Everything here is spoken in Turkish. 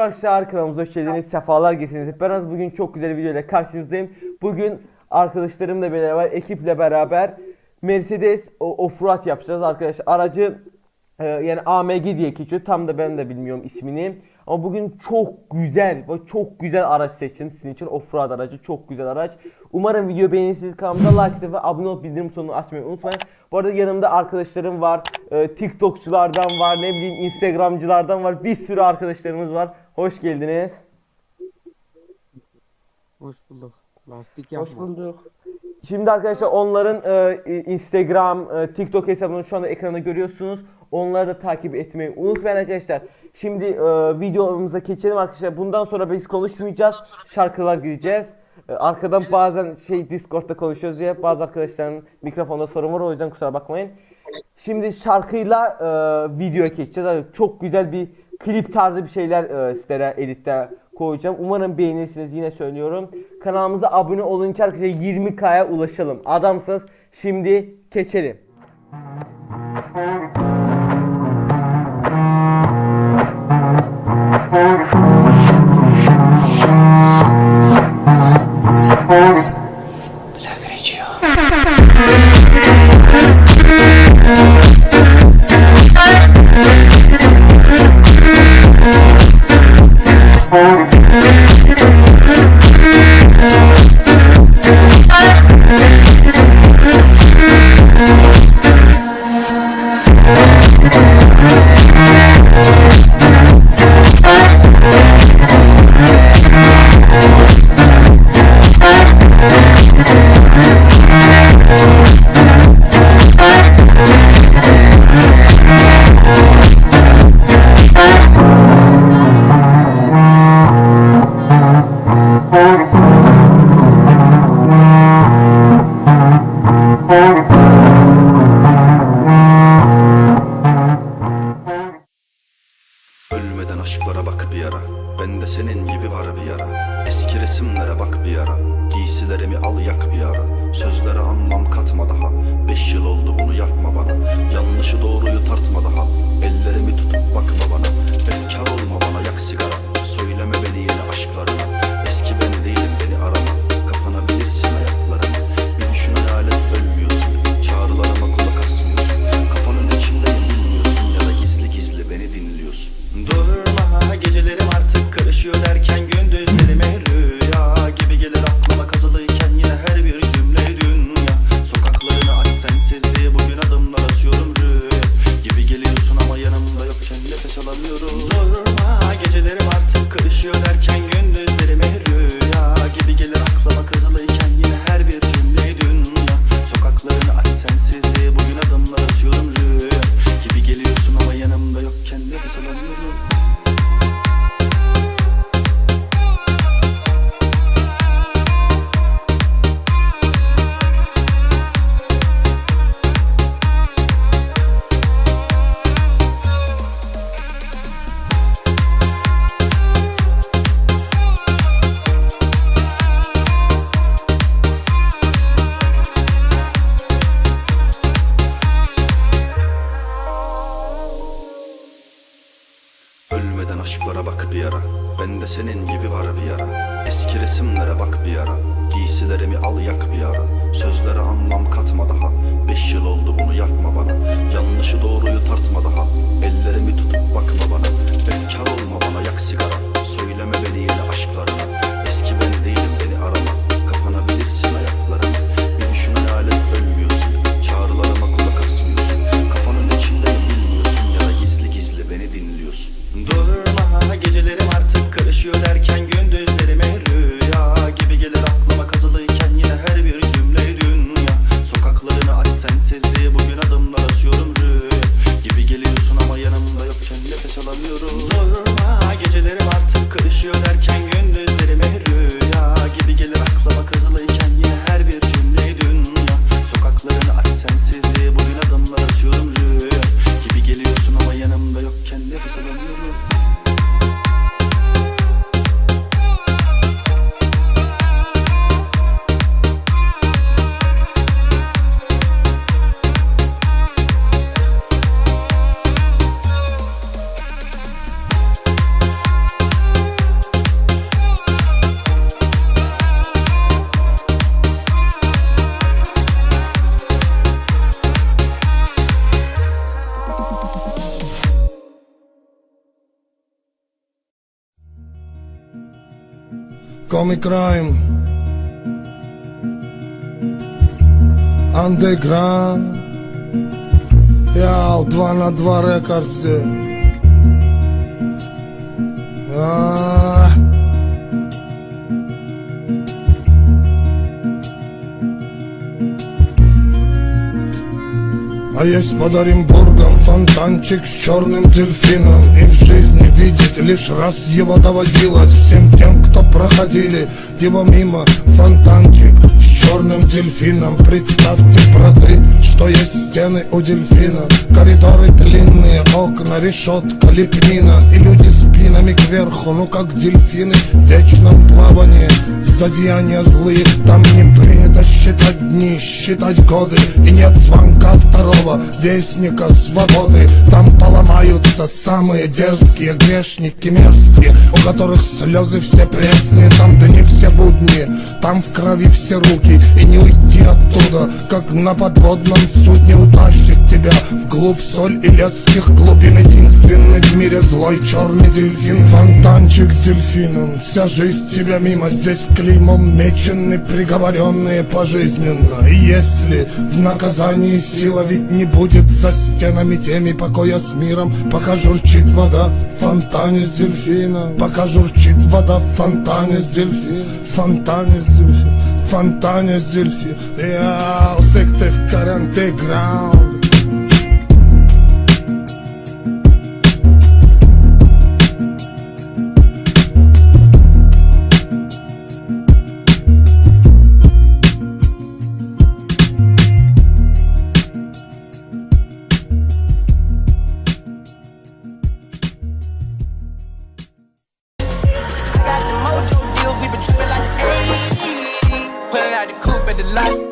Arkadaşlar kanalımıza hoş geldiniz. Sefalar getirdiniz. Ben Az bugün çok güzel bir video ile karşınızdayım. Bugün arkadaşlarımla beraber, ekiple beraber Mercedes offroad yapacağız arkadaşlar. Aracı e, yani AMG diye geçiyor. Tam da ben de bilmiyorum ismini. Ama bugün çok güzel, çok güzel araç seçtim sizin için. Offroad aracı, çok güzel araç. Umarım video beğenirsiniz. Kanalımda like ve abone olup bildirim sonunu açmayı unutmayın. Bu arada yanımda arkadaşlarım var. E, TikTokçulardan var, ne bileyim Instagramcılardan var. Bir sürü arkadaşlarımız var. Hoş geldiniz. Hoş bulduk. Lastik yapma. Hoş bulduk. Şimdi arkadaşlar onların e, Instagram, e, TikTok hesabını şu anda ekranda görüyorsunuz. Onları da takip etmeyi unutmayın arkadaşlar. Şimdi e, videomuza geçelim arkadaşlar. Bundan sonra biz konuşmayacağız. Şarkılar gireceğiz. E, arkadan bazen şey Discord'da konuşuyoruz diye bazı arkadaşların mikrofonda sorun var o yüzden kusura bakmayın. Şimdi şarkıyla e, videoya geçeceğiz. Yani çok güzel bir klip tarzı bir şeyler e, sizlere editte koyacağım. Umarım beğenirsiniz yine söylüyorum. Kanalımıza abone olunca arkadaşlar 20k'ya ulaşalım. Adamsınız. Şimdi geçelim. Giysilerimi al yak bir ara. Sözlere anlam katma daha. Beş yıl oldu bunu yapma bana. Yanlışı doğruyu tartma daha. Ellerimi senin gibi var bir yara. Eski resimlere bak bir ara Giysilerimi al yak bir ara Sözlere anlam katma daha. Beş yıl oldu bunu yapma bana. Yanlışı doğruyu tartma daha. Ellerimi tutup bakma bana. Efkar olma bana yak sigara. Söyleme beni yeni aşklarına Comic Crime Underground Я 2 на 2 рекордси А. А есть под Оренбургом фонтанчик с черным дельфином И в жизни видеть лишь раз его доводилось Всем тем, кто проходили его мимо Фонтанчик с черным дельфином. Представьте, браты, что есть стены у дельфина. Коридоры длинные, окна, решетка, лепнина. И люди спинами кверху, ну как дельфины В вечном плавании. Зодеяния злые, там не принято считать дни, считать годы. И нет звонка второго вестника свободы. Там поломаются самые дерзкие грешники мерзкие У которых слезы все пресные, там дни все будни Там в крови все руки, и не уйти оттуда Как на подводном судне утащит тебя Вглубь соль и летских глубин. Единственный в мире злой черный дельфин Фонтанчик с дельфином. Вся жизнь тебя мимо Здесь клеймом мечены Приговоренные пожизненно. И если в наказании сила ведь не будет За стенами теми покоя с миром Пока журчит вода в фонтане с дельфином. Пока журчит вода в фонтане с дельфином. Фонтане с дельфином Фонтане с дельфином Я усекте в каранте граунд the light.